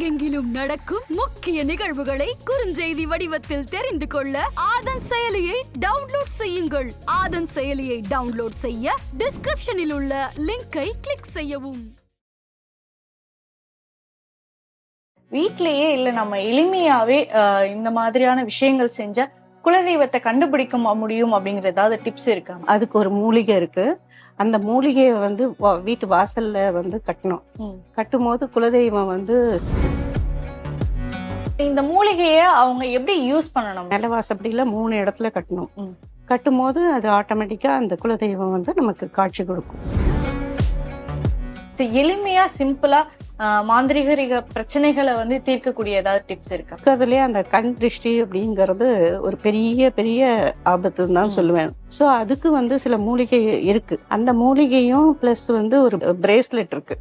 உலகெங்கிலும் நடக்கும் முக்கிய நிகழ்வுகளை குறுஞ்செய்தி வடிவத்தில் தெரிந்து கொள்ள ஆதன் செயலியை டவுன்லோட் செய்யுங்கள். ஆதன் செயலியை டவுன்லோட் செய்ய டிஸ்கிரிப்ஷனில் உள்ள லிங்கை கிளிக் செய்யவும். வீட்லயே இல்ல நம்ம எளிமையாவே இந்த மாதிரியான விஷயங்கள் செஞ்சா குலதெய்வத்தை கண்டுபிடிக்க முடியும் அப்படிங்கிற ஏதாவது டிப்ஸ் இருக்கா? அதுக்கு ஒரு மூலிகை இருக்கு. அந்த மூலிகையை வந்து வீட்டு வாசல்ல வந்து கட்டணும். கட்டும் போது குலதெய்வம் வந்து இந்த மூலிகைய அவங்க எப்படி யூஸ் பண்ணணும் நிலவாசப்படியில மூணு இடத்துல கட்டணும். கட்டும் போது அது ஆட்டோமேட்டிக்கா அந்த குலதெய்வம் வந்து நமக்கு காட்சி கொடுக்கும் சரி, எளிமையா சிம்பிளா மாந்திரிக பிரச்சனைகளை வந்து தீர்க்கக்கூடிய ஏதாவது டிப்ஸ் இருக்கா? அதுலயே அந்த கண் திருஷ்டி அப்படிங்கிறது ஒரு பெரிய பெரிய ஆபத்துன்னு தான். சொல்லுவேன். சோ அதுக்கு வந்து சில மூலிகை இருக்கு. அந்த மூலிகையும் பிளஸ் வந்து ஒரு பிரேஸ்லெட் இருக்கு.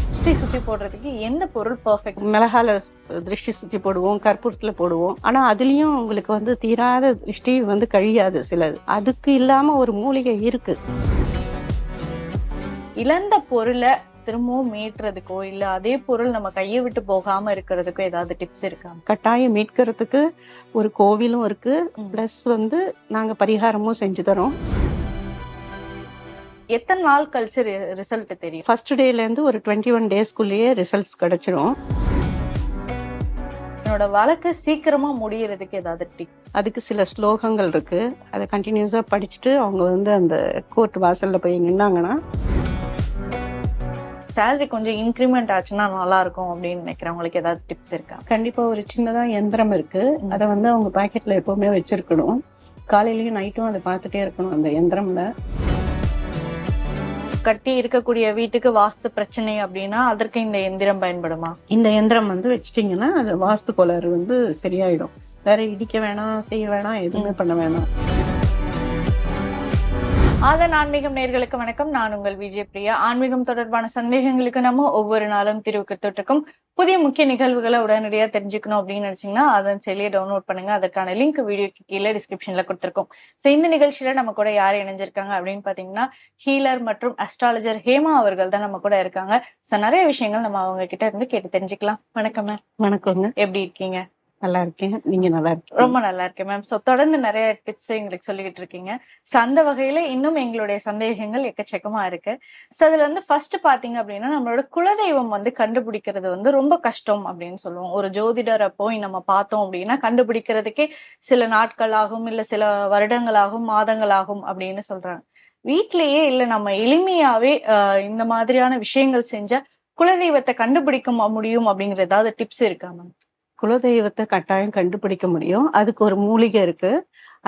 திருஷ்டி சுத்தி போடுறதுக்கு எந்த பொருள் பெர்ஃபெக்ட் மிளகால திருஷ்டி சுத்தி போடுவோம் கற்பூரத்துல போடுவோம். ஆனா அதுலயும் உங்களுக்கு வந்து தீராத திருஷ்டி வந்து கழியாது சிலது. அதுக்கு இல்லாம ஒரு மூலிகை இருக்கு. இழந்த பொருளை திரும்பவும் மீட்டுறதுக்கோ இல்ல அதே பொருள் நம்ம கையை விட்டு போகாம இருக்கிறதுக்கோ ஏதாவது டிப்ஸ் இருக்கா? கட்டாயம் மீட்கிறதுக்கு ஒரு கோவிலும் இருக்கு. பிளஸ் வந்து நாங்க பரிகாரமும் செஞ்சு தரோம். எத்தனை நாள் கழிச்சு ரிசல்ட் தெரியும்? ஃபர்ஸ்ட் டேல இருந்து ஒரு டுவெண்ட்டி ஒன் டேஸ்க்குள்ளேயே ரிசல்ட்ஸ் கிடைச்சிரும். என்னோட வழக்கு சீக்கிரமா முடியறதுக்கு ஏதாவது டிப் அதுக்கு சில ஸ்லோகங்கள் இருக்கு. அதை கண்டினியூஸா படிச்சுட்டு அவங்க வந்து அந்த கோர்ட் வாசல்ல போய் நின்னாங்கன்னா சேலரி கொஞ்சம் இன்க்ரிமெண்ட் ஆச்சுன்னா நல்லா இருக்கும் அப்படின்னு நினைக்கிறவங்களுக்கு ஏதாவது டிப்ஸ் இருக்கா? கண்டிப்பா ஒரு சின்னதா எந்திரம் இருக்கு. அதை வந்து அவங்க பாக்கெட்ல எப்பவுமே வச்சிருக்கணும். காலையிலயும் நைட்டும் அதை பார்த்துட்டே இருக்கணும் அந்த எந்திரம்ல. கட்டி இருக்கக்கூடிய வீட்டுக்கு வாஸ்து பிரச்சனை அப்படின்னா அதற்கு இந்த எந்திரம் பயன்படுமா? இந்த எந்திரம் வந்து வச்சிட்டீங்கன்னா அது வாஸ்து கோளாறு வந்து சரியாயிடும். வேற இடிக்க வேணாம் செய்ய வேணாம் எதுவுமே பண்ண வேணாம். ஆதன் ஆன்மீகம் நேர்களுக்கு வணக்கம். நான் உங்கள் விஜய் பிரியா. ஆன்மீகம் தொடர்பான சந்தேகங்களுக்கு நம்ம ஒவ்வொரு நாளும் தீர்வு இருக்கும் புதிய முக்கிய நிகழ்வுகளை உடனடியா தெரிஞ்சுக்கணும் அப்படின்னு நினைச்சீங்கன்னா அதன் செயலியை டவுன்லோட் பண்ணுங்க. அதற்கான லிங்க் வீடியோக்கு கீழே டிஸ்கிரிப்ஷன்ல கொடுத்திருக்கோம். ஸோ இந்த நிகழ்ச்சியில நம்ம கூட யார் இணைஞ்சிருக்காங்க அப்படின்னு பாத்தீங்கன்னா ஹீலர் மற்றும் அஸ்ட்ராலஜர் ஹேமா அவர்கள் தான் நம்ம கூட இருக்காங்க. ஸோ நிறைய விஷயங்கள் நம்ம அவங்க கிட்ட இருந்து கேட்டு தெரிஞ்சுக்கலாம். வணக்கம் மேம் வணக்கங்க. எப்படி இருக்கீங்க? நல்லா இருக்கேன் நீங்க நல்லா இருக்கீங்க ரொம்ப நல்லா இருக்கேன் மேம். ஸோ தொடர்ந்து நிறைய டிப்ஸ் எங்களுக்கு சொல்லிக்கிட்டு இருக்கீங்க ஸோ அந்த வகையில இன்னும் எங்களுடைய சந்தேகங்கள் எக்கச்சக்கமா இருக்கு. ஸோ அதுல வந்து ஃபர்ஸ்ட் பாத்தீங்க அப்படின்னா நம்மளோட குலதெய்வம் வந்து கண்டுபிடிக்கிறது வந்து ரொம்ப கஷ்டம் அப்படின்னு சொல்லுவோம். ஒரு ஜோதிடரை போய் நம்ம பார்த்தோம் அப்படின்னா கண்டுபிடிக்கிறதுக்கே சில நாட்கள் ஆகும் இல்ல சில வருடங்களாகும் மாதங்களாகும் அப்படின்னு சொல்றாங்க. வீட்லயே இல்ல நம்ம எளிமையாவே ஆஹ், இந்த மாதிரியான விஷயங்கள் செஞ்சா குலதெய்வத்தை கண்டுபிடிக்க முடியும் அப்படிங்கிற ஏதாவது டிப்ஸ் இருக்கா மேம்? குலதெய்வத்தை கட்டாயம் கண்டுபிடிக்க முடியும். அதுக்கு ஒரு மூலிகை இருக்கு.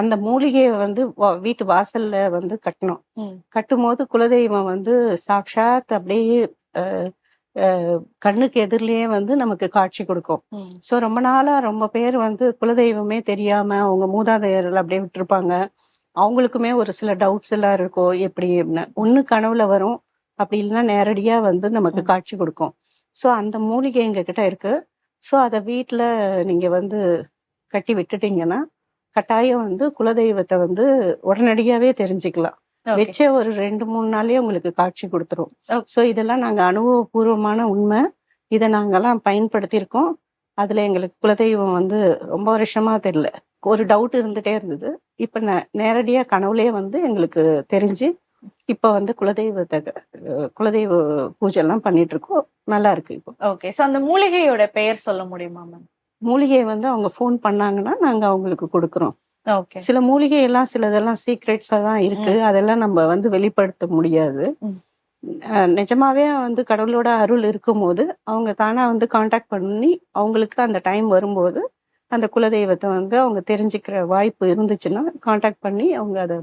அந்த மூலிகையை வந்து வீட்டு வாசல்ல வந்து கட்டணும். கட்டும் போது குலதெய்வம் வந்து சாக்ஷாத் அப்படியே கண்ணுக்கு எதிரிலேயே வந்து நமக்கு காட்சி கொடுக்கும். ஸோ ரொம்ப நாளா ரொம்ப பேர் வந்து குலதெய்வமே தெரியாம அவங்க மூதாதையர்கள் அப்படியே விட்டுருப்பாங்க. அவங்களுக்குமே ஒரு சில டவுட்ஸ் எல்லாம் இருக்கும் எப்படி ஒண்ணு கனவுல வரும். அப்படி இல்லைன்னா நேரடியா வந்து நமக்கு. காட்சி கொடுக்கும். ஸோ அந்த மூலிகை எங்க கிட்ட இருக்கு. ஸோ அதை வீட்டில் நீங்க வந்து கட்டி விட்டுட்டீங்கன்னா கட்டாயம் வந்து குலதெய்வத்தை வந்து உடனடியாவே தெரிஞ்சுக்கலாம். வச்ச ஒரு ரெண்டு மூணு நாள்லயே உங்களுக்கு காட்சி கொடுத்துரும். ஸோ இதெல்லாம் நாங்க அனுபவபூர்வமான உண்மை. இதை நாங்கெல்லாம் பயன்படுத்தியிருக்கோம். அதுல எங்களுக்கு குலதெய்வம் வந்து ரொம்ப வருஷமா தெரியல. ஒரு டவுட் இருந்துட்டே இருந்தது. இப்ப நே- நேரடியா கனவுலயே வந்து எங்களுக்கு தெரிஞ்சு இப்ப வந்து குலதெய்வத்தை குலதெய்வ பூஜை எல்லாம் பண்ணிட்டு இருக்கோம் நல்லா இருக்கு இப்போ. ஓகே. சோ அந்த மூலிகையோட பெயர் சொல்ல முடியுமா மேம் மூலிகையை வந்து அவங்க ஃபோன் பண்ணாங்கன்னா நாங்க அவங்களுக்கு கொடுக்குறோம். ஓகே. சில மூலிகை எல்லாம் சிலதெல்லாம் சீக்ரெட்ஸா தான் இருக்கு. அதெல்லாம் நம்ம வந்து வெளிப்படுத்த முடியாது. நிஜமாவே வந்து கடவுளோட அருள் இருக்கும்போது அவங்க தானா வந்து காண்டாக்ட் பண்ணி அவங்களுக்கு அந்த டைம் வரும்போது அந்த குலதெய்வத்தை வந்து அவங்க தெரிஞ்சுக்கிற வாய்ப்பு இருந்துச்சுன்னா காண்டாக்ட் பண்ணி அவங்க அதை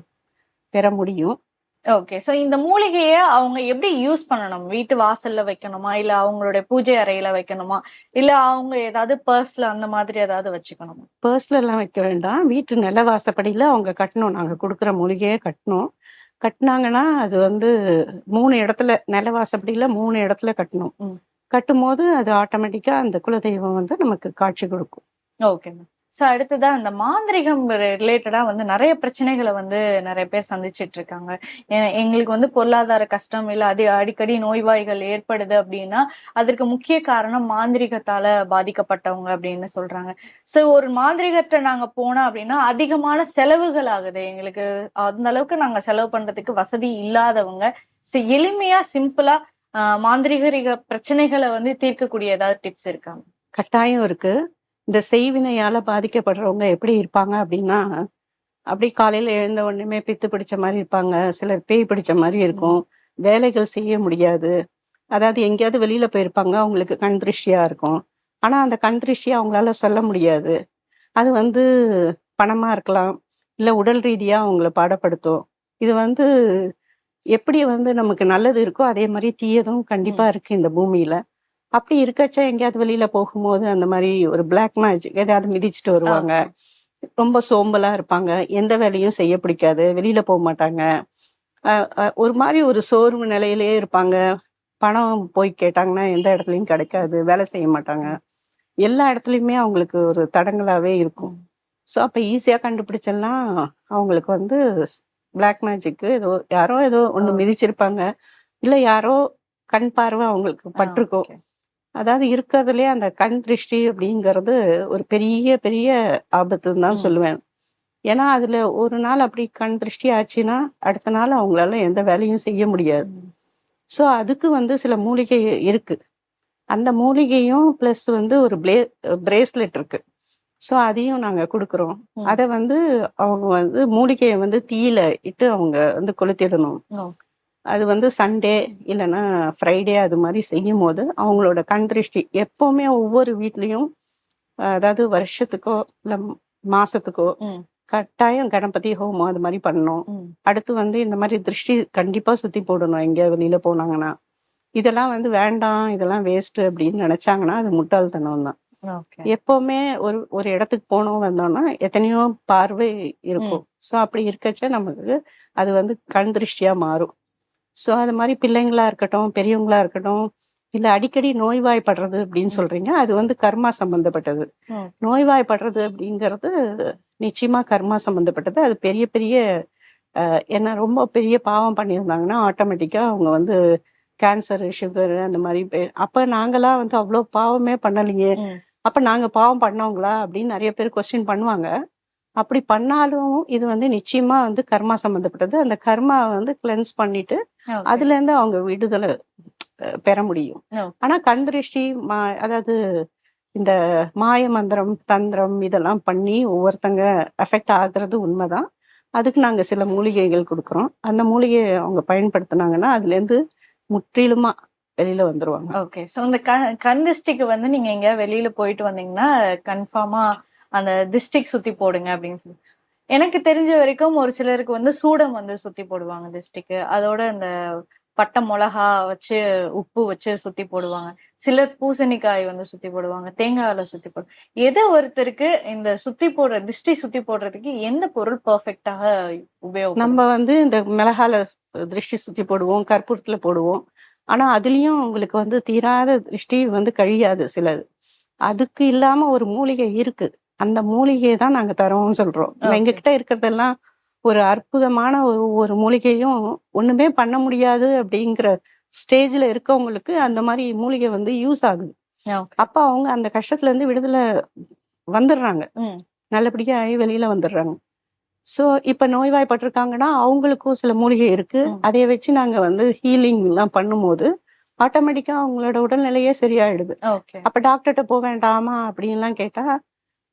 பெற முடியும். ஓகே சோ இந்த மூலிகைய அவங்க எப்படி யூஸ் பண்ணணும்? வீட்டு வாசல்ல வைக்கணுமா? இல்ல அவங்களுடைய பூஜை அறையில வைக்கணுமா? இல்ல அவங்க ஏதாவது பர்ஸ்ல அந்த மாதிரி ஏதாவது வச்சுக்கணுமா? பர்ஸ்ல எல்லாம் வைக்க வேண்டாம். வீட்டு நிலவாசப்படியில அவங்க கட்டணும். நாங்க கொடுக்குற மூலிகையை கட்டணும். கட்டினாங்கன்னா அது வந்து மூணு இடத்துல நிலவாசப்படியில மூணு இடத்துல கட்டணும். ம். கட்டும் போது அது ஆட்டோமேட்டிக்கா அந்த குலதெய்வம் வந்து நமக்கு காட்சி கொடுக்கும். ஓகே மேம் ஸோ அடுத்ததா அந்த மாந்திரிகம் ரிலேட்டடா வந்து நிறைய பிரச்சனைகளை வந்து நிறைய பேர் சந்திச்சிட்டு இருக்காங்க. எங்களுக்கு வந்து பொருளாதார கஷ்டம் இல்லை அதிக அடிக்கடி நோய்வாய்கள் ஏற்படுது அப்படின்னா அதற்கு முக்கிய காரணம் மாந்திரிகத்தால பாதிக்கப்பட்டவங்க அப்படின்னு சொல்றாங்க. ஸோ ஒரு மாந்திரிகத்தை நாங்க போனோம் அப்படின்னா அதிகமான செலவுகள் ஆகுது. எங்களுக்கு அந்த அளவுக்கு நாங்க செலவு பண்றதுக்கு வசதி இல்லாதவங்க. ஸோ எளிமையா சிம்பிளா மாந்திரிக பிரச்சனைகளை வந்து தீர்க்கக்கூடிய ஏதாவது டிப்ஸ் இருக்காங்க கட்டாயம் இருக்கு. இந்த செய்வினையால பாதிக்கப்படுறவங்க எப்படி இருப்பாங்க அப்படின்னா அப்படி காலையில எழுந்த உடனே பித்து பிடிச்ச மாதிரி இருப்பாங்க சிலர் பேய் பிடிச்ச மாதிரி இருக்கும் வேலைகள் செய்ய முடியாது. அதாவது எங்கேயாவது வெளியில போயிருப்பாங்க அவங்களுக்கு கண் திருஷ்டியா இருக்கும். ஆனா அந்த கண் திருஷ்டியை அவங்களால சொல்ல முடியாது. அது வந்து பணமா இருக்கலாம் இல்ல உடல் ரீதியா அவங்கள பாடப்படுத்தும். இது வந்து எப்படி வந்து நமக்கு நல்லது இருக்கோ அதே மாதிரி தீயதும் கண்டிப்பா. இருக்கு இந்த பூமியில. அப்படி இருக்கச்ச எங்கேயாவது வெளியில போகும்போது அந்த மாதிரி ஒரு பிளாக் மேஜிக் எதையாவது மிதிச்சுட்டு வருவாங்க. ரொம்ப சோம்பலா இருப்பாங்க. எந்த வேலையும் செய்ய பிடிக்காது. வெளியில போக மாட்டாங்க. ஒரு மாதிரி ஒரு சோர்வு நிலையிலேயே இருப்பாங்க. பணம் போய் கேட்டாங்கன்னா எந்த இடத்துலயும் கிடைக்காது. வேலை செய்ய மாட்டாங்க. எல்லா இடத்துலயுமே அவங்களுக்கு ஒரு தடங்களாவே இருக்கும். ஸோ அப்போ ஈஸியாக கண்டுபிடிச்செல்லாம் அவங்களுக்கு வந்து பிளாக் மேஜிக்கு ஏதோ யாரோ ஏதோ ஒன்று. மிதிச்சிருப்பாங்க. இல்லை யாரோ கண் பார்வை அவங்களுக்கு பட்டிருக்கும். அதாவது இருக்கிறதுலே அந்த கண் திருஷ்டி அப்படிங்கிறது ஒரு பெரிய பெரிய ஆபத்துன்னு தான் ம். சொல்லுவேன் ஏன்னா அதுல ஒரு நாள் அப்படி கண் திருஷ்டி ஆச்சுன்னா அடுத்த நாள் அவங்களால எந்த வேலையும் செய்ய முடியாது ம். ஸோ அதுக்கு வந்து சில மூலிகை இருக்கு அந்த மூலிகையும் ப்ளஸ் வந்து ஒரு பிளே பிரேஸ்லெட் இருக்கு ஸோ அதையும் நாங்க கொடுக்குறோம் ம். அதை வந்து அவங்க வந்து மூலிகையை வந்து தீயில இட்டு அவங்க வந்து கொளுத்திடணும் ஓ. அது வந்து சண்டே இல்லைன்னா ஃப்ரைடே அது மாதிரி செய்யும் போது அவங்களோட கண் திருஷ்டி எப்பவுமே ஒவ்வொரு வீட்லயும் அதாவது வருஷத்துக்கோ இல்லை மாசத்துக்கோ. கட்டாயம் கணபதி ஹோமம் அது மாதிரி பண்ணணும். அடுத்து வந்து இந்த மாதிரி திருஷ்டி கண்டிப்பா சுத்தி போடணும். எங்க வெளியில போனாங்கன்னா. இதெல்லாம் வந்து வேண்டாம் இதெல்லாம் வேஸ்ட் அப்படின்னு நினைச்சாங்கன்னா அது முட்டாள்தனம் தான். எப்பவுமே ஒரு ஒரு இடத்துக்கு போனோம் வந்தோம்னா எத்தனையோ பார்வை இருக்கும். ஸோ அப்படி இருக்கச்ச நமக்கு அது வந்து கண் திருஷ்டியா மாறும். ஸோ அது மாதிரி பிள்ளைங்களா இருக்கட்டும் பெரியவங்களா இருக்கட்டும் இல்ல அடிக்கடி நோய்வாய்ப்படுறது அப்படின்னு ம். சொல்றீங்க அது வந்து கர்மா சம்பந்தப்பட்டது ம். நோய்வாய்ப்படுறது அப்படிங்கிறது நிச்சயமா கர்மா சம்பந்தப்பட்டது அது பெரிய பெரிய அஹ், என்ன ரொம்ப பெரிய பாவம் பண்ணியிருந்தாங்கன்னா ஆட்டோமேட்டிக்கா அவங்க வந்து கேன்சர் சுகர் அந்த மாதிரி பே- அப்ப நாங்களா வந்து அவ்வளோ பாவமே பண்ணலையே ம். அப்ப நாங்க பாவம் பண்ணவங்களா அப்படின்னு நிறைய பேர் கொஸ்டின் பண்ணுவாங்க அப்படி பண்ணாலும் இது வந்து நிச்சயமா வந்து கர்மா சம்பந்தப்பட்டது. அந்த கர்மா வந்து கிளென்ஸ் பண்ணிட்டு. அதுல இருந்து அவங்க விடுதலை பெற முடியும். ஆனா கண் திருஷ்டி மா- அதாவது இந்த மாய மந்திரம் தந்திரம் இதெல்லாம் பண்ணி ஒவ்வொருத்தங்க அஃபெக்ட் ஆகுறது உண்மைதான். அதுக்கு நாங்க சில மூலிகைகள் கொடுக்குறோம். அந்த மூலிகையை அவங்க பயன்படுத்தினாங்கன்னா அதுல இருந்து முற்றிலுமா வெளியில வந்துருவாங்க. ஓகே ஸோ இந்த கண் கண் திஷ்டிக்கு வந்து நீங்க எங்கேயா வெளியில போயிட்டு வந்தீங்கன்னா கன்ஃபார்மா அந்த திஸ்டிக் சுத்தி போடுங்க அப்படின்னு சொல்லி. எனக்கு தெரிஞ்ச வரைக்கும் ஒரு சிலருக்கு வந்து சூடம் வந்து சுத்தி போடுவாங்க திஸ்டிக்கு அதோட இந்த பட்டை மிளகா வச்சு உப்பு வச்சு சுத்தி போடுவாங்க. சிலர் பூசணிக்காய் வந்து சுத்தி போடுவாங்க. தேங்காயில சுத்தி போடு எது ஒருத்தருக்கு இந்த சுத்தி போடுற திஷ்டி சுத்தி போடுறதுக்கு எந்த பொருள் பர்ஃபெக்டாக உபயோகம் நம்ம வந்து இந்த மிளகால திருஷ்டி சுத்தி போடுவோம் கற்பூரத்துல போடுவோம். ஆனா அதுலயும் உங்களுக்கு வந்து தீராத திருஷ்டி வந்து கழியாது சிலது. அதுக்கு இல்லாம ஒரு மூலிகை இருக்கு. அந்த மூலிகையை தான் நாங்க தரோம்னு சொல்றோம். Okay. எங்க கிட்ட இருக்கிறதெல்லாம் ஒரு அற்புதமான ஒரு ஒரு மூலிகையும் ஒண்ணுமே பண்ண முடியாது அப்படிங்கிற ஸ்டேஜ்ல இருக்கவங்களுக்கு அந்த மாதிரி மூலிகை வந்து யூஸ் ஆகுது. அப்ப அவங்க அந்த கஷ்டத்துல இருந்து விடுதலை வந்துடுறாங்க. நல்லபடியா ஆகி வெளியில வந்துடுறாங்க. சோ இப்ப நோய்வாய்ப்பட்டிருக்காங்கன்னா அவங்களுக்கும் சில மூலிகை இருக்கு. அதை வச்சு நாங்க வந்து ஹீலிங் எல்லாம் பண்ணும்போது ஆட்டோமேட்டிக்கா அவங்களோட உடல்நிலையே சரியாயிடுது. அப்ப டாக்டர்கிட்ட போக வேண்டாமா அப்படின்லாம் கேட்டா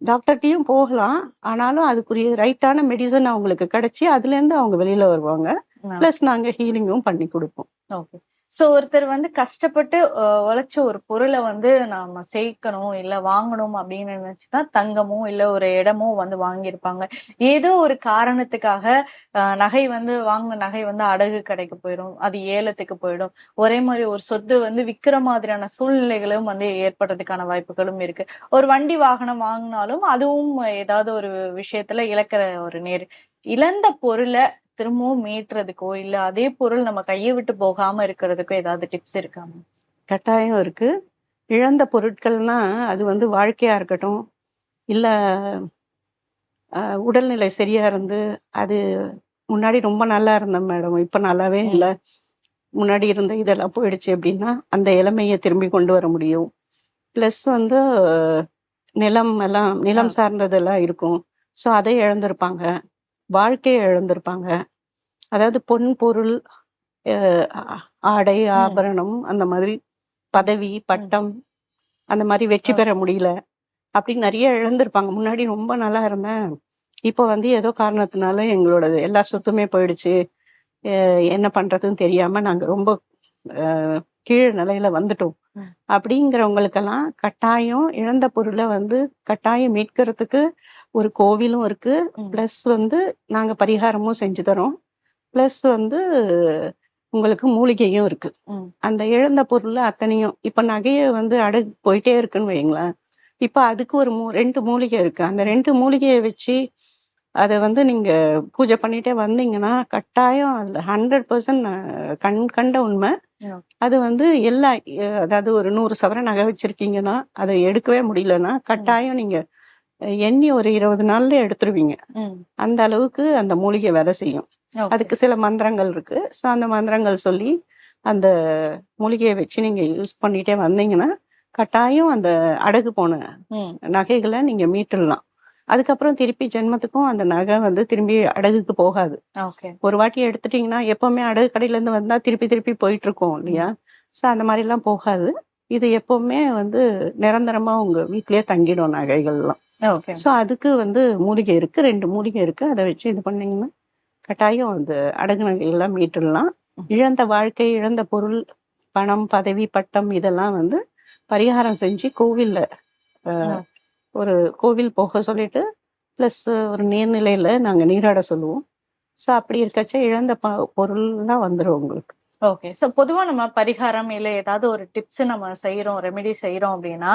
டாக்டர்கிட்டயும் போகலாம். ஆனாலும் அதுக்குரிய ரைட்டான மெடிசன் அவங்களுக்கு கிடைச்சி அதுல இருந்து அவங்க வெளியில வருவாங்க. பிளஸ் நாங்க ஹீலிங்கும் பண்ணி கொடுப்போம். ஓகே சோ ஒருத்தர் வந்து கஷ்டப்பட்டு உழைச்ச ஒரு பொருளை வந்து நாம சேர்க்கணும் இல்ல வாங்கணும் அப்படின்னு நினைச்சுதான் தங்கமோ இல்ல ஒரு இடமோ வந்து வாங்கியிருப்பாங்க. ஏதோ ஒரு காரணத்துக்காக நகை வந்து வாங்கின நகை வந்து அடகு கடைக்கு போயிடும் அது ஏலத்துக்கு போயிடும். ஒரே மாதிரி ஒரு சொத்து வந்து விக்கிற மாதிரியான சூழ்நிலைகளும் வந்து ஏற்படுறதுக்கான வாய்ப்புகளும் இருக்கு. ஒரு வண்டி வாகனம் வாங்கினாலும் அதுவும் ஏதாவது ஒரு விஷயத்துல இழக்கிற ஒரு நேர் இழந்த பொருளை திரும்பவும் மீட்டுறதுக்கோ இல்ல அதே பொருள் நம்ம கையை விட்டு போகாம இருக்கிறதுக்கோ ஏதாவது டிப்ஸ் இருக்காங்க கட்டாயம் இருக்கு. இழந்த பொருட்கள்னா அது வந்து வாழ்க்கையா இருக்கட்டும் இல்ல உடல்நிலை சரியா இருந்து அது முன்னாடி ரொம்ப நல்லா இருந்தேன் மேடம் இப்ப நல்லாவே. இல்லை. முன்னாடி இருந்த இதெல்லாம் போயிடுச்சு அப்படின்னா அந்த இளமையை திரும்பி கொண்டு வர முடியும். ப்ளஸ் வந்து நிலம் எல்லாம் நிலம். சார்ந்ததெல்லாம் இருக்கும். ஸோ அதை இழந்திருப்பாங்க. வாழ்க்கையை இழந்திருப்பாங்க அதாவது பொன் பொருள் ஆடை. ஆபரணம் அந்த மாதிரி பதவி பட்டம் அந்த மாதிரி வெற்றி. பெற முடியல அப்படின்னு நிறைய இழந்திருப்பாங்க முன்னாடி ரொம்ப நல்லா இருந்தேன் இப்போ வந்து ஏதோ காரணத்தினால எங்களோட எல்லா சொத்துமே போயிடுச்சு அஹ் என்ன பண்றதுன்னு தெரியாம நாங்க ரொம்ப கீழ் நிலையில வந்துட்டோம். அப்படிங்கிறவங்களுக்கெல்லாம் கட்டாயம் இழந்த பொருளை வந்து கட்டாயம் மீட்கிறதுக்கு ஒரு கோவிலும் இருக்கு. ப்ளஸ் வந்து நாங்க பரிகாரமும் செஞ்சு தரோம் ப்ளஸ் வந்து உங்களுக்கு மூலிகையும் இருக்கு. அந்த இழந்த பொருள் அத்தனையும் இப்ப நகையை வந்து அடகு போயிட்டே இருக்குன்னு வைங்களேன் இப்ப அதுக்கு ஒரு மூ ரெண்டு மூலிகை இருக்கு அந்த ரெண்டு மூலிகையை வச்சு அதை வந்து நீங்க பூஜை பண்ணிட்டே வந்தீங்கன்னா கட்டாயம் அதுல ஹண்ட்ரட் பர்சன்ட் கண் கண்ட உண்மை. அது வந்து எல்லா அதாவது ஒரு நூறு சவரன் நகை வச்சிருக்கீங்கன்னா அதை எடுக்கவே முடியலன்னா கட்டாயம் நீங்க எண்ணி ஒரு இருபது நாள்ல எடுத்துருவீங்க. அந்த அளவுக்கு அந்த மூலிகை வேலை செய்யும். அதுக்கு சில மந்திரங்கள் இருக்கு ஸோ அந்த மந்திரங்கள் சொல்லி அந்த மூலிகையை வச்சு நீங்க யூஸ் பண்ணிட்டே வந்தீங்கன்னா கட்டாயம் அந்த அடகு போன. நகைகளை நீங்க மீட்டுடலாம் அதுக்கப்புறம் திருப்பி ஜென்மத்துக்கும் அந்த நகை வந்து திரும்பி அடகுக்கு போகாது. ஒரு வாட்டி எடுத்துட்டீங்கன்னா எப்பவுமே அடகு கடையில இருந்து வந்தா திருப்பி திருப்பி போயிட்டு இருக்கோம் இல்லையா ஸோ அந்த மாதிரி எல்லாம் போகாது இது எப்பவுமே வந்து நிரந்தரமா உங்க வீட்லயே தங்கிடும் நகைகள்லாம். ஸோ அதுக்கு வந்து மூலிகை இருக்கு. ரெண்டு மூலிகை இருக்கு. அதை வச்சு இது பண்ணீங்கன்னா கட்டாயம் அந்த அடகு நகைகள்லாம் மீட்டுடலாம் இழந்த வாழ்க்கை இழந்த பொருள் பணம் பதவி பட்டம் இதெல்லாம் வந்து பரிகாரம் செஞ்சு கோவில்ல. ஒரு கோவில் போக சொல்லிட்டு ப்ளஸ் ஒரு நீர்நிலையில நாங்க நீராட சொல்லுவோம். ஸோ அப்படி இருக்கச்ச இழந்த ப பொருள்லாம் வந்துடும் உங்களுக்கு. ஓகே ஸோ பொதுவா நம்ம பரிகாரம் இல்லை ஏதாவது ஒரு டிப்ஸ் நம்ம செய்யறோம் ரெமெடி செய்யறோம் அப்படின்னா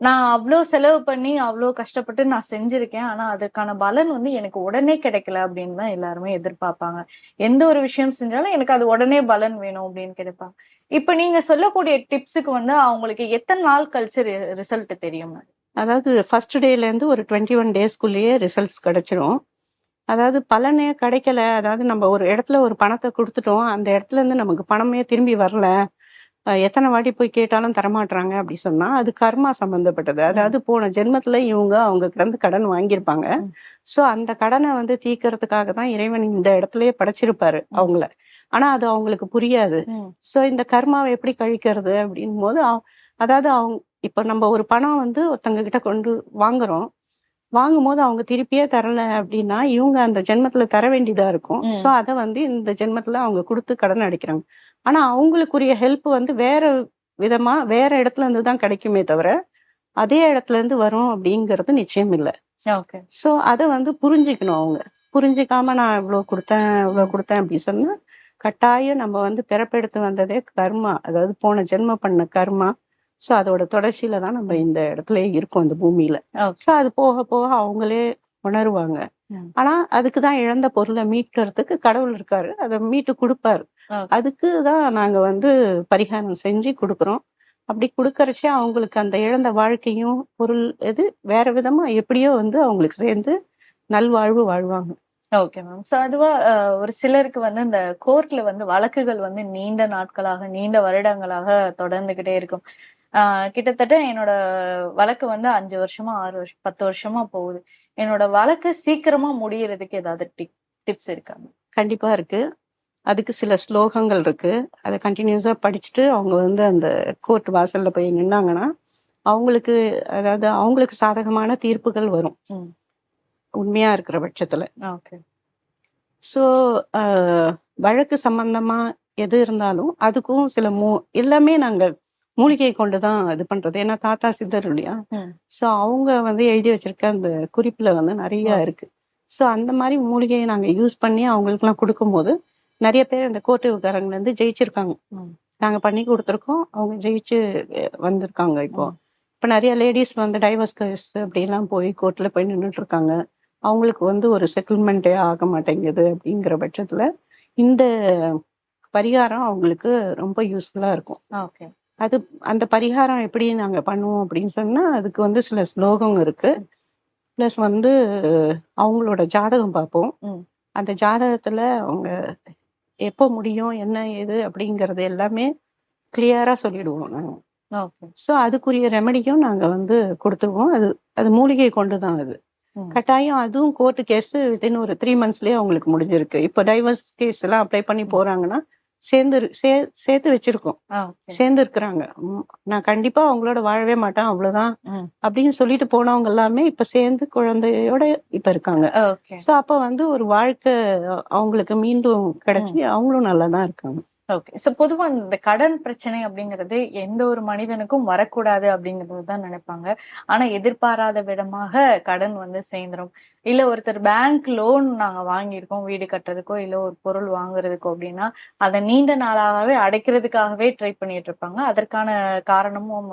நான் அவ்வளோ செலவு பண்ணி அவ்வளோ கஷ்டப்பட்டு நான் செஞ்சிருக்கேன். ஆனா அதற்கான பலன் வந்து எனக்கு உடனே கிடைக்கல அப்படின்னு தான் எல்லாருமே எதிர்பார்ப்பாங்க. எந்த ஒரு விஷயம் செஞ்சாலும் எனக்கு அது உடனே பலன் வேணும் அப்படின்னு கிடைப்பாங்க. இப்ப நீங்க சொல்லக்கூடிய டிப்ஸுக்கு வந்து அவங்களுக்கு எத்தனை நாள் கழிச்சு ரிசல்ட் தெரியும்? அதாவது ஃபர்ஸ்ட் டேலேருந்து ஒரு டுவெண்ட்டி ஒன் டேஸ்க்குள்ளேயே ரிசல்ட்ஸ் கிடைச்சிரும். அதாவது பலனே கிடைக்கல. அதாவது நம்ம ஒரு இடத்துல ஒரு பணத்தை கொடுத்துட்டோம். அந்த இடத்துல இருந்து நமக்கு பணமே திரும்பி வரல. எத்தனை வாட்டி போய் கேட்டாலும் தரமாட்றாங்க அப்படி சொன்னா அது கர்மா சம்பந்தப்பட்டது. அதாவது போன ஜென்மத்துல இவங்க அவங்க கிடந்து கடன் வாங்கியிருப்பாங்க. சோ அந்த கடனை வந்து தீர்க்கறதுக்காக தான் இறைவன் இந்த இடத்துலயே படைச்சிருப்பாரு அவங்கள. ஆனா அது அவங்களுக்கு புரியாது. சோ இந்த கர்மாவை எப்படி கழிக்கிறது அப்படின் போது அதாவது அவங்க இப்ப நம்ம ஒரு பணம் வந்து ஒருத்தங்க கிட்ட கொண்டு வாங்குறோம். வாங்கும்போது அவங்க திருப்பியே தரல அப்படின்னா இவங்க அந்த ஜென்மத்துல தர வேண்டியதா இருக்கும். சோ அதை வந்து இந்த ஜென்மத்துல அவங்க கொடுத்து கடன் அடைக்கிறாங்க. ஆனா அவங்களுக்குரிய ஹெல்ப் வந்து வேற விதமா வேற இடத்துல இருந்து தான் கிடைக்குமே தவிர அதே இடத்துல இருந்து வரும் அப்படிங்கிறது நிச்சயம் இல்லை. ஓகே சோ அதை வந்து புரிஞ்சுக்கணும் அவங்க. புரிஞ்சுக்காம நான் இவ்வளவு கொடுத்தேன் இவ்வளவு கொடுத்தேன் அப்படி சொன்னா கட்டாயம் நம்ம வந்து பிறப்பெடுத்து வந்ததே கர்மா. அதாவது போன ஜென்ம பண்ண கர்மா. சோ அதோட தொடர்ச்சியில தான் நம்ம இந்த இடத்துல இருக்கோம் இந்த பூமியில. சோ அது போக போக அவங்களே உணருவாங்க. ஆனா அதுக்கு தான் இழந்த பொருளை மீட்கிறதுக்கு கடவுள் இருக்காரு. அதை மீட்டு கொடுப்பாரு. அதுக்கு தான் நாங்க வந்து பரிகாரம் செஞ்சு கொடுக்குறோம். அப்படி கொடுக்கறச்சே அவங்களுக்கு அந்த இழந்த வாழ்க்கையும் பொருள் எது வேற விதமா எப்படியோ வந்து அவங்களுக்கு சேர்ந்து நல்வாழ்வு வாழ்வாங்க. Okay ma'am. ஸோ அதுவா ஒரு சிலருக்கு வந்து இந்த கோர்ட்ல வந்து வழக்குகள் வந்து நீண்ட நாட்களாக நீண்ட வருடங்களாக தொடர்ந்துகிட்டே இருக்கும். கிட்டத்தட்ட என்னோட வழக்கு வந்து அஞ்சு வருஷமா ஆறு வருஷம் பத்து வருஷமா போகுது. என்னோட வழக்கு சீக்கிரமா முடியறதுக்கு ஏதாவது டிப் டிப்ஸ் இருக்காங்க கண்டிப்பா இருக்கு. அதுக்கு சில ஸ்லோகங்கள் இருக்கு. அதை கண்டினியூஸா படிச்சுட்டு அவங்க வந்து அந்த கோர்ட் வாசல்ல போய் நின்னாங்கன்னா அவங்களுக்கு அதாவது அவங்களுக்கு சாதகமான தீர்ப்புகள் வரும். உண்மையா இருக்கிற பட்சத்துல. ஸோ வழக்கு சம்பந்தமா எது இருந்தாலும் அதுக்கும் சில மூ எல்லாமே நாங்க மூலிகை கொண்டு தான் இது பண்றது. ஏன்னா தாத்தா சித்தர் இல்லையா. ஸோ அவங்க வந்து எழுதி வச்சிருக்க அந்த குறிப்புல வந்து நிறைய. இருக்கு. ஸோ அந்த மாதிரி மூலிகையை நாங்க யூஸ் பண்ணி அவங்களுக்குலாம் கொடுக்கும்போது நிறைய பேர் இந்த கோர்ட்டு விகாரங்கள்ல இருந்து ஜெயிச்சிருக்காங்க. ம். நாங்க பண்ணி கொடுத்துருக்கோம். அவங்க ஜெயிச்சு வந்திருக்காங்க இப்போ. இப்போ நிறைய லேடிஸ் வந்து டைவர்ஸ் கேஸ் அப்படிலாம் போய் கோர்ட்ல போய் நின்றுட்டு இருக்காங்க அவங்களுக்கு வந்து ஒரு செட்டில்மெண்ட்டே ஆக மாட்டேங்குது அப்படிங்கிற பட்சத்துல இந்த பரிகாரம் அவங்களுக்கு ரொம்ப யூஸ்ஃபுல்லா இருக்கும். ஓகே. அது அந்த பரிகாரம் எப்படி நாங்க பண்ணுவோம் அப்படின்னு சொன்னா அதுக்கு வந்து சில ஸ்லோகம் இருக்கு. ப்ளஸ் வந்து அவங்களோட ஜாதகம் பார்ப்போம். அந்த ஜாதகத்துல அவங்க எப்போ முடியும் என்ன ஏது அப்படிங்கறது எல்லாமே கிளியரா சொல்லிடுவோம் நாங்க. ஓகே. ஸோ அதுக்குரிய ரெமெடியும் நாங்க வந்து கொடுத்துருவோம். அது அது மூலிகை கொண்டு தான் அது. கட்டாயம் அதுவும் கோர்ட்டு கேஸ் வித்தின் ஒரு த்ரீ மந்த்ஸ்லயே அவங்களுக்கு முடிஞ்சிருக்கு. இப்போ டைவர்ஸ் கேஸ் எல்லாம் அப்ளை பண்ணி போறாங்கன்னா சேர்ந்து சே சேர்த்து வச்சிருக்கோம். சேர்ந்து இருக்கிறாங்க. நான் கண்டிப்பா அவங்களோட வாழவே மாட்டேன் அவ்வளவுதான். அப்படின்னு சொல்லிட்டு போனவங்க எல்லாமே இப்ப சேர்ந்து குழந்தையோட இப்ப இருக்காங்க. சோ அப்ப வந்து ஒரு வாழ்க்கை அவங்களுக்கு மீண்டும் கிடைச்சி அவங்களும் நல்லா தான் இருக்காங்க. ஓகே சோ பொதுவா இந்த கடன் பிரச்சனை அப்படிங்கிறது எந்த ஒரு மனிதனுக்கும் வரக்கூடாது அப்படிங்கிறது தான் நினைப்பாங்க. ஆனா எதிர்பாராத விதமாக கடன் வந்து சேர்ந்துரும். இல்ல ஒருத்தர் பேங்க் லோன் நாங்க வாங்கியிருக்கோம் வீடு கட்டுறதுக்கோ இல்ல ஒரு பொருள் வாங்குறதுக்கோ அப்படின்னா அதை நீண்ட நாளாகவே அடைக்கிறதுக்காகவே ட்ரை பண்ணிட்டு இருப்பாங்க. அதற்கான காரணமும்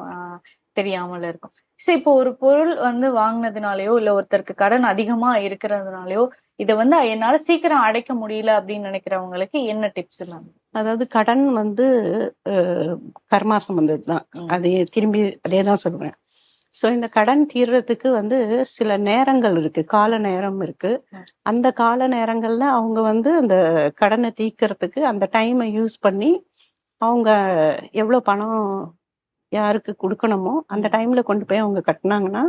தெரியாமல் இருக்கும். சோ இப்போ ஒரு பொருள் வந்து வாங்கினதுனாலயோ இல்ல ஒருத்தருக்கு கடன் அதிகமா இருக்கிறதுனாலயோ இதை வந்து என்னால சீக்கிரம் அடைக்க முடியல அப்படின்னு நினைக்கிறவங்களுக்கு என்ன டிப்ஸ் மேம் அதாவது கடன் வந்து கர்மா சம்பந்தது தான் ம். அதே திரும்பி அதே தான் சொல்றேன். ஸோ இந்த கடன் தீர்றதுக்கு வந்து சில நேரங்கள் இருக்கு. கால நேரம் இருக்கு. அந்த கால நேரங்கள்ல அவங்க வந்து அந்த கடனை தீர்க்கறதுக்கு அந்த டைமை யூஸ் பண்ணி அவங்க எவ்வளோ பணம் யாருக்கு கொடுக்கணுமோ அந்த டைம்ல கொண்டு போய் அவங்க கட்டினாங்கன்னா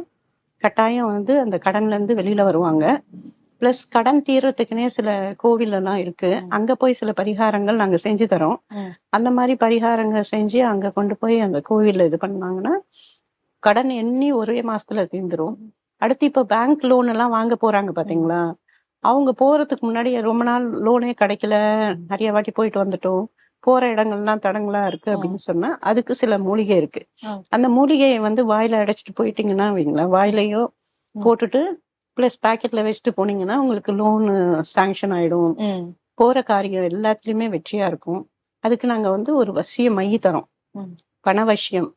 கட்டாயம் வந்து அந்த கடன்ல இருந்து வெளியில வருவாங்க. ப்ளஸ் கடன் தீர்றதுக்குனே சில கோவில் எல்லாம் இருக்கு. அங்க போய் சில பரிகாரங்கள் நாங்க செஞ்சு தரோம். அந்த மாதிரி பரிகாரங்கள் செஞ்சு அங்க கொண்டு போய் அந்த கோவில்ல இது பண்ணாங்கன்னா கடன் எண்ணி ஒரே மாசத்துல தீர்ந்துரும் அடுத்து இப்ப பேங்க் லோன் எல்லாம் வாங்க போறாங்க பாத்தீங்களா? அவங்க போறதுக்கு முன்னாடி ரொம்ப நாள் லோனே கிடைக்கல. நிறைய வாட்டி போயிட்டு வந்துட்டோம். போற இடங்கள்லாம் தடங்களா இருக்கு அப்படின்னு சொன்னா அதுக்கு சில மூலிகை இருக்கு. அந்த மூலிகையை வந்து வாயில அடைச்சிட்டு போயிட்டீங்கன்னா வைங்களேன் வாயிலையோ. போட்டுட்டு பிளஸ் பாக்கெட்ல வச்சுட்டு போனீங்கன்னா உங்களுக்கு லோன் சாங்ஷன் ஆயிடும். போற காரியம் எல்லாத்துலயுமே வெற்றியா இருக்கும். அதுக்கு நாங்க வந்து ஒரு வசிய மை தரோம். ம். பண வசியம்.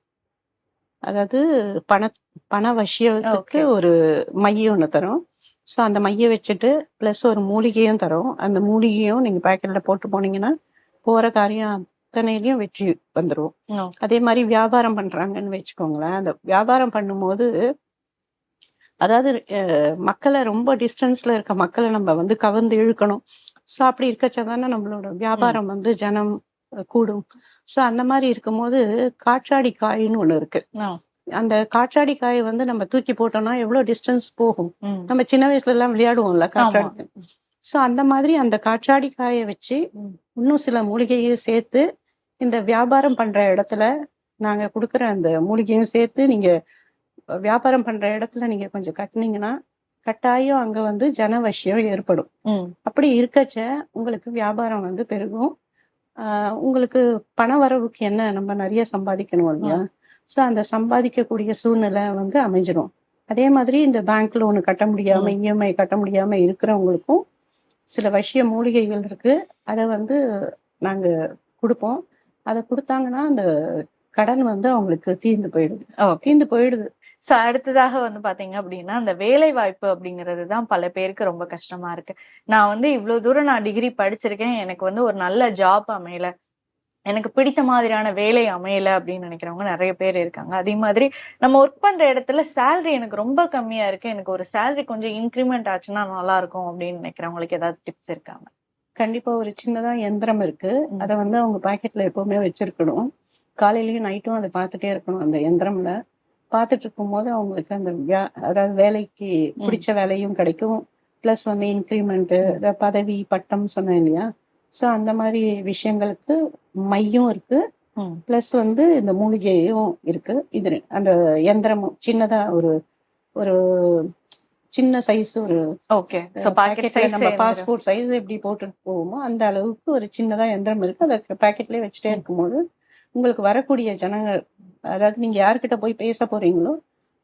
அதாவது பண பண வசியத்துக்கு Okay. ஒரு மைய ஒன்று தரோம். ஸோ அந்த மைய வச்சுட்டு ப்ளஸ் ஒரு மூலிகையும் தரோம். அந்த மூலிகையும் நீங்க பாக்கெட்ல போட்டு போனீங்கன்னா போற காரியம் அத்தனையிலையும் வெற்றி வந்துடும் அதே மாதிரி வியாபாரம் பண்றாங்கன்னு வச்சுக்கோங்களேன். அந்த வியாபாரம் பண்ணும்போது அதாவது மக்களை ரொம்ப டிஸ்டன்ஸ்ல இருக்க மக்களை நம்ம வந்து கவர்ந்து இழுக்கணும். ஸோ அப்படி இருக்கச்சதானே நம்மளோட வியாபாரம் வந்து ஜனம் கூடும். ஸோ அந்த மாதிரி இருக்கும்போது காற்றாடி காயின்னு ஒண்ணு இருக்கு. அந்த காற்றாடி காய் வந்து நம்ம தூக்கி போட்டோம்னா எவ்வளவு டிஸ்டன்ஸ் போகும்? நம்ம சின்ன வயசுல எல்லாம் விளையாடுவோம்ல காற்றாடி ஸோ அந்த மாதிரி அந்த காற்றாடி காயை வச்சு. இன்னும் சில மூலிகையும் சேர்த்து இந்த வியாபாரம் பண்ற இடத்துல நாங்க கொடுக்குற அந்த மூலிகையும் சேர்த்து நீங்க வியாபாரம் பண்ற இடத்துல நீங்க கொஞ்சம் கட்டுனீங்கன்னா கட்டாயம் அங்க வந்து ஜனவசியம் ஏற்படும். அப்படி இருக்கச்ச உங்களுக்கு வியாபாரம் வந்து பெருகும். உங்களுக்கு பண வரவுக்கு என்ன நம்ம நிறைய சம்பாதிக்கணும் இல்லையா? ஸோ அந்த சம்பாதிக்கக்கூடிய சூழ்நிலை வந்து அமைஞ்சிரும். அதே மாதிரி இந்த பேங்க் லோனு கட்ட முடியாம இஎம்ஐ கட்ட முடியாம இருக்கிறவங்களுக்கும் சில வசிய மூலிகைகள் இருக்கு. அதை வந்து நாங்க கொடுப்போம். அதை கொடுத்தாங்கன்னா அந்த கடன் வந்து அவங்களுக்கு தீர்ந்து போயிடுது. தீர்ந்து போயிடுது. சோ அடுத்ததாக வந்து பாத்தீங்க அப்படின்னா அந்த வேலை வாய்ப்பு அப்படிங்கிறது தான் பல பேருக்கு ரொம்ப கஷ்டமா இருக்கு. நான் வந்து இவ்வளவு தூரம் நான் டிகிரி படிச்சிருக்கேன். எனக்கு வந்து ஒரு நல்ல ஜாப் அமையல. எனக்கு பிடித்த மாதிரியான வேலை அமையல அப்படின்னு நினைக்கிறவங்க நிறைய பேர் இருக்காங்க. அதே மாதிரி நம்ம ஒர்க் பண்ற இடத்துல சேலரி எனக்கு ரொம்ப கம்மியா இருக்கு. எனக்கு ஒரு சேலரி கொஞ்சம் இன்க்ரிமெண்ட் ஆச்சுன்னா நல்லா இருக்கும் அப்படின்னு நினைக்கிறவங்களுக்கு ஏதாவது டிப்ஸ் இருக்காங்க? கண்டிப்பா ஒரு சின்னதா எந்திரம் இருக்கு. அதை வந்து அவங்க பாக்கெட்ல எப்பவுமே வச்சிருக்கணும். காலையிலயும் நைட்டும் அதை பார்த்துட்டே இருக்கணும் அந்த எந்திரம்ல. பார்த்துட்டு இருக்கும்போது அவங்களுக்கு அந்த அதாவது வேலைக்கு பிடிச்ச வேலையும் கிடைக்கும். ப்ளஸ் வந்து இன்க்ரிமெண்ட் பதவி பட்டம் சொன்னேன் இல்லையா? ஸோ அந்த மாதிரி விஷயங்களுக்கு மையும் இருக்கு. ப்ளஸ் வந்து இந்த மூலிகையும் இருக்கு. இது அந்த எந்திரமும் சின்னதா ஒரு ஒரு சின்ன சைஸ் ஒரு ஓகே. சோ பாக்கெட் சைஸ் நம்ம பாஸ்போர்ட் சைஸ் எப்படி போட்டுட்டு போவோமோ அந்த அளவுக்கு ஒரு சின்னதா எந்திரம் இருக்கு. அதை பாக்கெட்லயே வச்சுட்டே இருக்கும்போது உங்களுக்கு வரக்கூடிய ஜனங்கள் அதாவது நீங்க யார்கிட்ட போய் பேச போறீங்களோ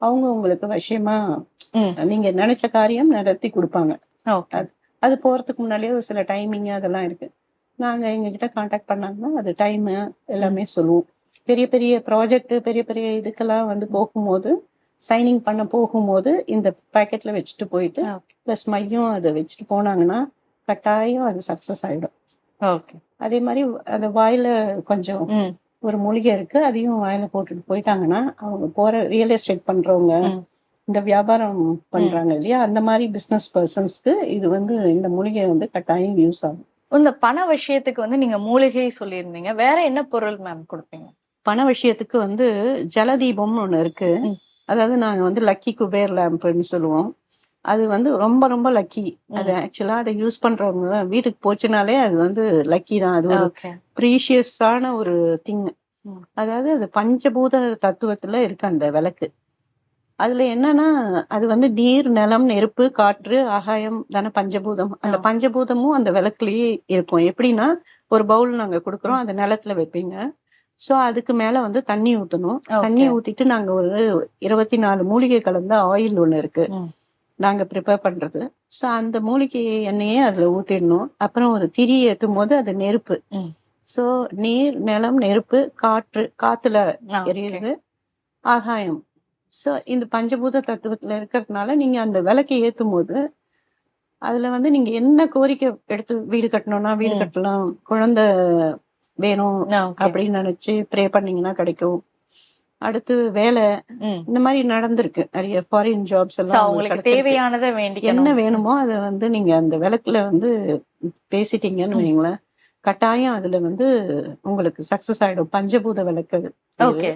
அவங்க உங்களுக்கு விஷயமா. நீங்க நினைச்ச காரியம் நடத்தி கொடுப்பாங்க. அது போறதுக்கு முன்னாடியே ஒரு சில டைமிங் அதெல்லாம் இருக்கு. நாங்க எங்க கிட்ட காண்டாக்ட் பண்ணாங்கன்னா அது டைம் எல்லாமே சொல்லுவோம். பெரிய பெரிய ப்ராஜெக்ட் பெரிய பெரிய இதுக்கெல்லாம் வந்து போகும்போது சைனிங் பண்ண போகும்போது இந்த பாக்கெட்ல வச்சுட்டு போயிட்டு ப்ளஸ் மையம் அதை வச்சுட்டு போனாங்கன்னா கட்டாயம் அது சக்சஸ் ஆயிடும். ஓகே. அதே மாதிரி அந்த வாயில கொஞ்சம் ஒரு மூலிகை இருக்கு அதையும் வாயில போட்டுட்டு போயிட்டாங்கன்னா அவங்க போற ரியல் எஸ்டேட் பண்றவங்க. இந்த வியாபாரம் பண்றாங்க இல்லையா? அந்த மாதிரி பிசினஸ் பர்சன்ஸ்க்கு இது வந்து இந்த மூலிகை வந்து கட்டாயம் யூஸ் ஆகும். இந்த பண விஷயத்துக்கு வந்து நீங்க மூலிகை சொல்லியிருந்தீங்க. வேற என்ன பொருள் மேம் கொடுப்பீங்க? பண விஷயத்துக்கு வந்து ஜலதீபம்னு ஒண்ணு இருக்கு. அதாவது நாங்க வந்து லக்கி குபேர் லேம்ப்னு சொல்லுவோம். அது வந்து ரொம்ப ரொம்ப லக்கி அது ஆக்சுவலா அதை யூஸ் பண்றவங்க வீட்டுக்கு போச்சுனாலே அது வந்து லக்கி தான். அது ஒரு ப்ரீஷியஸான ஒரு திங். அதாவது அது பஞ்சபூத தத்துவத்துல இருக்கு அந்த விளக்கு. அதுல என்னன்னா அது வந்து நீர் நிலம் நெருப்பு காற்று ஆகாயம் தானே பஞ்சபூதம். அந்த. பஞ்சபூதமும் அந்த விளக்குலயே இருக்கும். எப்படின்னா ஒரு பவுல் நாங்க கொடுக்குறோம். அந்த நிலத்துல வைப்பீங்க. சோ அதுக்கு மேல வந்து தண்ணி ஊத்தணும். தண்ணி ஊத்திட்டு நாங்க ஒரு இருபத்தி நாலு மூலிகை கலந்த ஆயில் ஒண்ணு இருக்கு. ம். நாங்க ப்ரிப்பேர் பண்றது சோ அந்த மூலிகை எண்ணெயே அதுல ஊத்திடணும் அப்புறம் ஒரு திரி ஏத்தும் போது அது நெருப்பு. சோ நீர் நிலம் நெருப்பு காற்று okay. எரியுது ஆகாயம் சோ இந்த பஞ்சபூத தத்துவத்துல இருக்கிறதுனால நீங்க அந்த விளக்கை ஏத்தும் போது அதுல வந்து நீங்க என்ன கோரிக்கை எடுத்து வீடு கட்டணும்னா வீடு. கட்டலாம் குழந்தை வேணும். அப்படின்னு நினைச்சு ப்ரே பண்ணீங்கன்னா கிடைக்கும் அடுத்து வேலை ம். இந்த மாதிரி நடந்திருக்கு. நிறைய ஃபாரின் ஜாப்ஸ் So, எல்லாம் உங்களுக்கு அவங்களுக்கு கிடைச்சிருக்கு. தேவையானதை என்ன வேண்டிக்கணும் வேணுமோ அதை வந்து நீங்க அந்த விளக்குல வந்து பேசிட்டீங்கன்னு ம். வைங்களேன். கட்டாயம் அதுல வந்து உங்களுக்கு சக்சஸ் ஆயிடும். பஞ்சபூத விளக்கு. அது ஓகே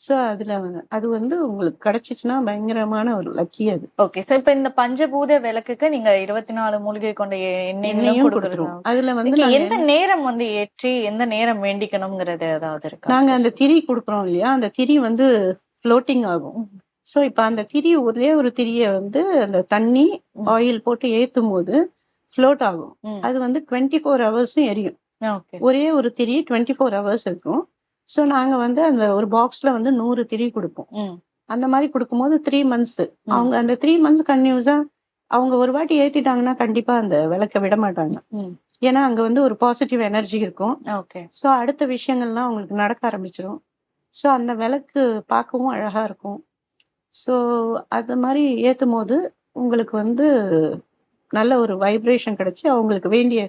சோ அதுல அது வந்து உங்களுக்கு கிடைச்சிச்சுன்னா பயங்கரமான ஒரு லக்கி அது. ஓகே சோ இப்ப இந்த பஞ்சபூத விளக்குக்கு நீங்க இருபத்தி நாலு மூலிகை கொண்ட எண்ணெயும் கொடுத்துருவோம். அதுல வந்து எந்த நேரம் வந்து ஏற்றி எந்த நேரம் வேண்டிக்கணுங்கிறது ஏதாவது இருக்கா? நாங்க அந்த திரி கொடுக்குறோம் இல்லையா? அந்த திரி வந்து ஃப்ளோட்டிங் ஆகும். சோ இப்ப அந்த திரி ஒரே ஒரு திரிய வந்து அந்த தண்ணி. ஆயில் போட்டு ஏத்தும் போது ஃப்ளோட் ஆகும். அது வந்து டுவெண்ட்டி ஃபோர் ஹவர்ஸும் எரியும் ஒரே ஒரு திரி டுவெண்ட்டி ஃபோர் ஹவர்ஸ் இருக்கும். ஸோ நாங்க வந்து அந்த ஒரு பாக்ஸ்ல வந்து நூறு திரி கொடுப்போம். அந்த மாதிரி கொடுக்கும்போது த்ரீ மந்த்ஸ் அவங்க அந்த த்ரீ மந்த்ஸ் கன்யூஸா அவங்க ஒரு வாட்டி ஏத்திட்டாங்கன்னா கண்டிப்பா அந்த விளக்க விட மாட்டாங்க. ஏன்னா அங்க வந்து ஒரு பாசிட்டிவ் எனர்ஜி இருக்கும். ஓகே. ஸோ அடுத்த விஷயங்கள்லாம் அவங்களுக்கு நடக்க ஆரம்பிச்சிடும் ஸோ அந்த விளக்கு பார்க்கவும் அழகா இருக்கும். ஸோ அது மாதிரி ஏற்றும் போது உங்களுக்கு வந்து நல்ல ஒரு வைப்ரேஷன் கிடைச்சி அவங்களுக்கு வேண்டிய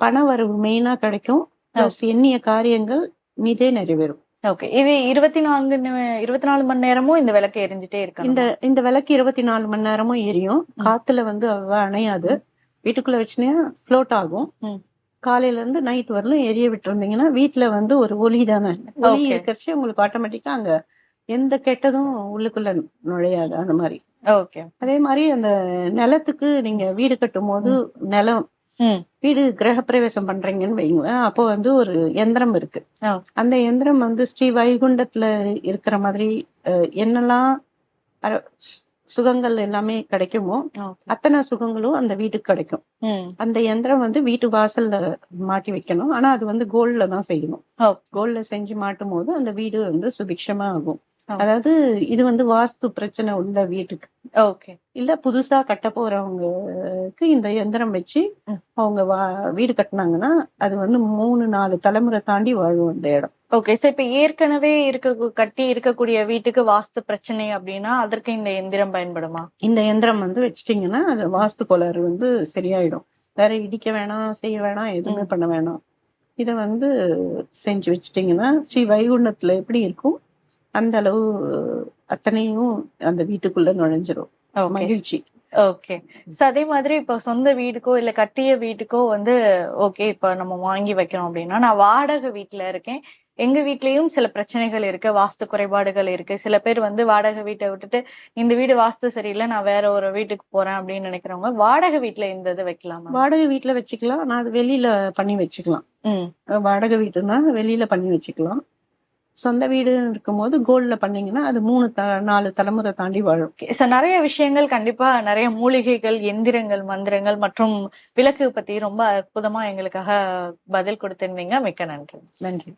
பண வரவு மெயினாக கிடைக்கும். ப்ளஸ் எண்ணிய காரியங்கள் மீதே நிறைவேறும். ஓகே இது இருபத்தி நான்கு இருபத்தி நாலு மணி நேரமும் இந்த விளக்கு எரிஞ்சுட்டே இருக்கு இந்த இந்த விளக்கு இருபத்தி நாலு மணி நேரமும் எரியும். காத்துல வந்து அணையாது. வீட்டுக்குள்ள வச்சுனே ஃப்ளோட் ஆகும். காலையில இருந்து நைட் வரலும் எரிய விட்டுருந்தீங்கன்னா வீட்டுல வந்து ஒரு ஒலி தானே. ஒலி. இருக்கிறச்சு உங்களுக்கு ஆட்டோமேட்டிக்கா அங்க எந்த கெட்டதும் உள்ளுக்குள்ள நுழையாது. அந்த மாதிரி. ஓகே அதே மாதிரி அந்த நிலத்துக்கு நீங்க வீடு கட்டும் போது நிலம் வீடு கிரகப்பிரவேசம் பண்றீங்கன்னு வைங்களேன் அப்போ வந்து ஒரு எந்திரம் இருக்கு. அந்த எந்திரம் வந்து ஸ்ரீ வைகுண்டத்துல இருக்கிற மாதிரி என்னெல்லாம் சுகங்கள் எல்லாமே கிடைக்குமோ அத்தனை சுகங்களும் அந்த வீட்டுக்கு கிடைக்கும். அந்த எந்திரம் வந்து வீட்டு வாசல்ல மாட்டி வைக்கணும். ஆனா அது வந்து கோல்ட்ல தான் செய்யணும். கோல்ட்ல செஞ்சு மாட்டும் போது அந்த வீடு வந்து சுபிக்ஷமா ஆகும். அதாவது இது வந்து வாஸ்து பிரச்சனை உள்ள வீட்டுக்கு. ஓகே. இல்ல புதுசா கட்ட போறவங்களுக்கு இந்த எந்திரம் வச்சு. அவங்க வீடு கட்டினாங்கன்னா அது வந்து மூணு நாலு தலைமுறை தாண்டி வாழும் அந்த இடம். ஓகே. சார் இப்ப ஏற்கனவே இருக்க கட்டி இருக்கக்கூடிய வீட்டுக்கு வாஸ்து பிரச்சனை அப்படின்னா அதற்கு இந்த எந்திரம் பயன்படுமா? இந்த எந்திரம் வந்து வச்சிட்டீங்கன்னா அது வாஸ்து கோளாறு வந்து சரியாயிடும். வேற இடிக்க வேணாம் செய்ய வேணாம் எதுவுமே. பண்ண வேணாம். இதை வந்து செஞ்சு வச்சிட்டீங்கன்னா ஸ்ரீ வைகுண்டத்துல எப்படி இருக்கும்? அந்த அளவு அத்தனையும் அந்த வீட்டுக்குள்ள நுழைஞ்சிரும். மகிழ்ச்சி. ஓகே சோ அதே மாதிரி இப்ப சொந்த வீட்டுக்கோ இல்ல கட்டிய வீட்டுக்கோ வந்து ஓகே இப்ப நம்ம வாங்கி வைக்கிறோம் அப்படின்னா நான் வாடகை வீட்டுல இருக்கேன். எங்க வீட்லயும் சில பிரச்சனைகள் இருக்கு வாஸ்து குறைபாடுகள் இருக்கு. சில பேர் வந்து வாடகை வீட்டை விட்டுட்டு இந்த வீடு வாஸ்து சரியில்லை நான் வேற ஒரு வீட்டுக்கு போறேன் அப்படின்னு நினைக்கிறவங்க வாடகை வீட்டுல இந்த இது வைக்கலாமா? வாடகை வீட்டுல வச்சுக்கலாம் நான் அது வெளியில பண்ணி வச்சுக்கலாம். ம். வாடகை வீடுனா வெளியில பண்ணி வச்சுக்கலாம். சொந்த வீடு இருக்கும்போது கோல்ட்ல பண்ணீங்கன்னா அது மூணு த நாலு தலைமுறை தாண்டி வாழும். ஓகே சார் நிறைய விஷயங்கள் கண்டிப்பா நிறைய மூலிகைகள் எந்திரங்கள் மந்திரங்கள் மற்றும் விளக்கு பத்தி ரொம்ப அற்புதமா எங்களுக்காக பதில் கொடுத்திருந்தீங்க. மிக்க நன்றி. நன்றி.